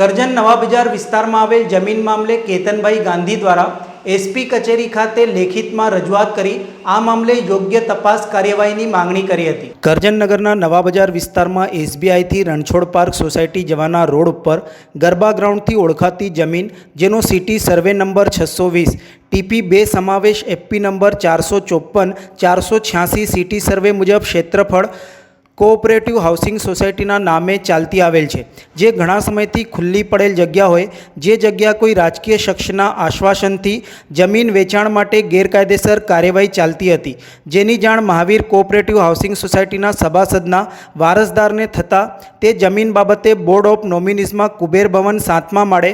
કરજણ નવા બજાર વિસ્તારમાં આવેલ જમીન મામલે કેતનભાઈ ગાંધી દ્વારા એસપી કચેરી ખાતે લેખિતમાં રજૂઆત કરી આ મામલે યોગ્ય તપાસ કાર્યવાહીની માંગણી કરી હતી. કરજણનગરના નવા બજાર વિસ્તારમાં એસબીઆઈથી રણછોડ પાર્ક સોસાયટી જવાના રોડ ઉપર ગરબા ગ્રાઉન્ડથી ઓળખાતી જમીન, જેનો સિટી સર્વે નંબર છસો વીસ, ટીપી બે સમાવેશ એફપી નંબર ચારસો ચોપન, ચારસો છ્યાસી, સિટી સર્વે મુજબ ક્ષેત્રફળ કોઓપરેટિવ હાઉસિંગ સોસાયટીના નામે ચાલતી આવેલ છે, જે ઘણા સમયથી ખુલ્લી પડેલ જગ્યા હોય, જે જગ્યા કોઈ રાજકીય શખ્સના આશ્વાસનથી જમીન વેચાણ માટે ગેરકાયદેસર કાર્યવાહી ચાલતી હતી. જેની જાણ મહાવીર કોઓપરેટિવ હાઉસિંગ સોસાયટીના સભાસદના વારસદારને થતાં તે જમીન બાબતે બોર્ડ ઓફ નોમિનીઝમાં કુબેર ભવન સાતમા માળે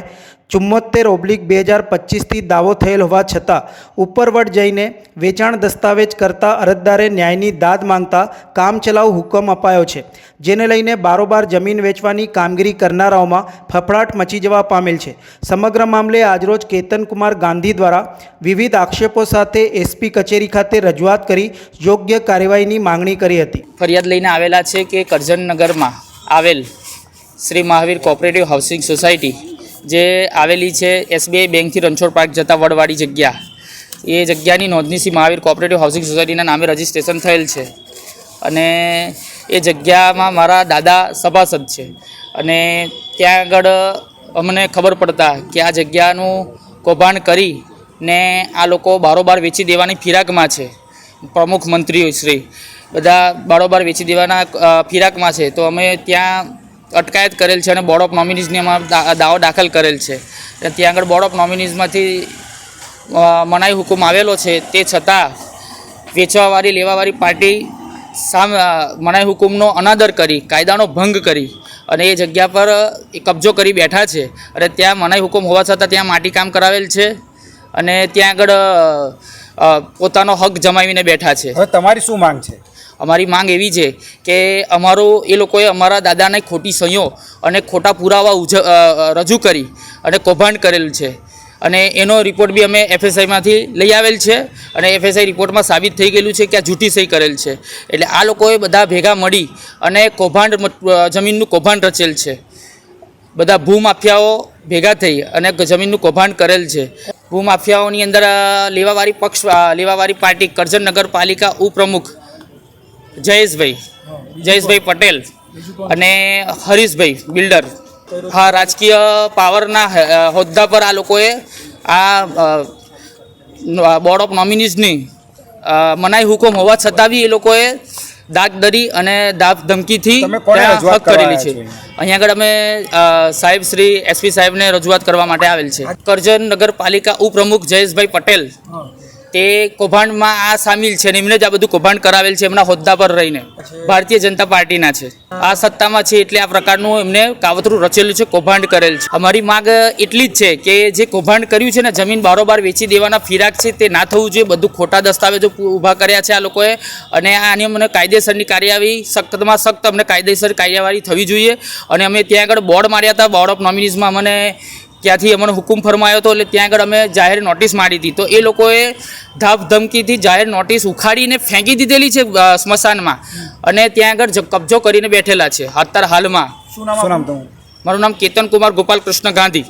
ચુમ્મોતેર ઓબ્લિક બે હજાર પચીસથી દાવો થયેલ હોવા છતાં ઉપરવટ જઈને વેચાણ દસ્તાવેજ કરતા અરજદારે ન્યાયની દાદ માંગતા કામચલાઉ હુકમ અપાયો છે, જેને લઈને બારોબાર જમીન વેચવાની કામગીરી કરનારાઓમાં ફફડાટ મચી જવા પામેલ છે. સમગ્ર મામલે આજરોજ કેતનકુમાર ગાંધી દ્વારા વિવિધ આક્ષેપો સાથે એસપી કચેરી ખાતે રજૂઆત કરી યોગ્ય કાર્યવાહીની માંગણી કરી હતી. ફરિયાદ લઈને આવેલા છે કે કરજણનગરમાં આવેલ Shri Mahavir cooperative housing society જે આવેલી છે એસબીઆઈ બેંકથી રણછોડ પાર્ક જતા વડવાળી જગ્યા. એ જગ્યાની નોંધણી શ્રી મહાવીર કોઓપરેટિવ હાઉસિંગ સોસાયટીના નામે રજીસ્ટ્રેશન થયેલ છે. અને એ જગ્યામાં મારા દાદા સભાસદ છે. અને ત્યાં આગળ અમને ખબર પડતા કે આ જગ્યાનું કૌભાંડ કરી ને આ લોકો બારોબાર વેચી દેવાની ફિરાકમાં છે. પ્રમુખ મંત્રીઓ શ્રી. બધા બારોબાર વેચી દેવાના ફિરાકમાં છે. તો અમે ત્યાં અટકાયત કરેલ છે અને બોર્ડ ઓફ નોમિનીઝની એમાં દાવો દાખલ કરેલ છે. અને ત્યાં આગળ બોર્ડ ઓફ નોમિનીઝમાંથી મનાઈ હુકુમ આવેલો છે તે છતાં વેચવાવાળી, લેવાવાળી પાર્ટી સામ મનાઈ હુકુમનો અનાદર કરી, કાયદાનો ભંગ કરી અને એ જગ્યા પર એ કબજો કરી બેઠા છે. અને ત્યાં મનાઈ હુકુમ હોવા છતાં ત્યાં માટીકામ કરાવેલ છે અને ત્યાં આગળ પોતાનો હક જમાવીને બેઠા છે. હવે તમારી શું માંગ છે? અમારી માંગ એવી છે કે અમારો એ લોકોએ અમારા દાદાને ખોટી સંયો અને ખોટા પુરાવા ઉજ રજૂ કરી અને કૌભાંડ કરેલ છે. અને એનો રિપોર્ટ બી અમે એફએસઆઈમાંથી લઈ આવેલ છે અને એફએસઆઈ રિપોર્ટમાં સાબિત થઈ ગયેલું છે કે આ જૂઠી સહી કરેલ છે. એટલે આ લોકોએ બધા ભેગા મળી અને કૌભાંડ જમીનનું કૌભાંડ રચેલ છે. બધા ભૂમાફિયાઓ ભેગા થઈ અને જમીનનું કૌભાંડ કરેલ છે. ભૂમાફિયાઓની અંદર અ, લેવાવાળી પક્ષ લેવાવાળી પાર્ટી કરજણ નગરપાલિકા ઉપપ્રમુખ જયેશભાઈ જયેશભાઈ પટેલ અને હરીશભાઈ બિલ્ડર. હા રાજકીય પાવરના હોદ્દા પર આ લોકોએ આ બોર્ડ ઓફ નોમિનીઝની મનાઈ હુકમ હોવા છતાં બી એ લોકોએ દાગદરી અને દાબ ધમકીથી હક કરેલી છે? અહીંયા આગળ અમે સાહેબ શ્રી એસપી સાહેબને રજૂઆત કરવા માટે આવેલ છે. કરજણ નગરપાલિકા ઉપપ્રમુખ જયેશભાઈ પટેલ તે કૌભાંડમાં આ સામેલ છે અને એમને જ આ બધું કૌભાંડ કરાવેલ છે એમના હોદ્દા પર રહીને. ભારતીય જનતા પાર્ટીના છે. આ સત્તામાં છે એટલે આ પ્રકારનું એમને કાવતરું રચેલું છે કૌભાંડ કરેલ છે. અમારી માગ એટલી જ છે કે જે કૌભાંડ કર્યું છે ને જમીન બારોબાર વેચી દેવાના ફિરાક છે તે ના થવું જોઈએ. બધું ખોટા દસ્તાવેજો ઊભા કર્યા છે આ લોકોએ અને આની અમને કાયદેસરની કાર્યવાહી સખ્તમાં સખ્ત અમને કાયદેસર કાર્યવાહી થવી જોઈએ. અને અમે ત્યાં આગળ બોર્ડ માર્યા હતા બોર્ડ ઓફ નોમિનીઝમાં અમને ત્યાંથી અમને હુકુમ ફરમાયો હતો એટલે ત્યાં આગળ અમે જાહેર નોટિસ મારી હતી. તો એ લોકોએ ધાપ ધમકીથી જાહેર નોટિસ ઉખાડીને ફેંકી દીધેલી છે સ્મશાનમાં. અને ત્યાં આગળ જ- કબજો કરીને બેઠેલા છે અત્યારે હાલમાં. શું નામ મારું નામ કેતન કુમાર ગોપાલ કૃષ્ણ ગાંધી.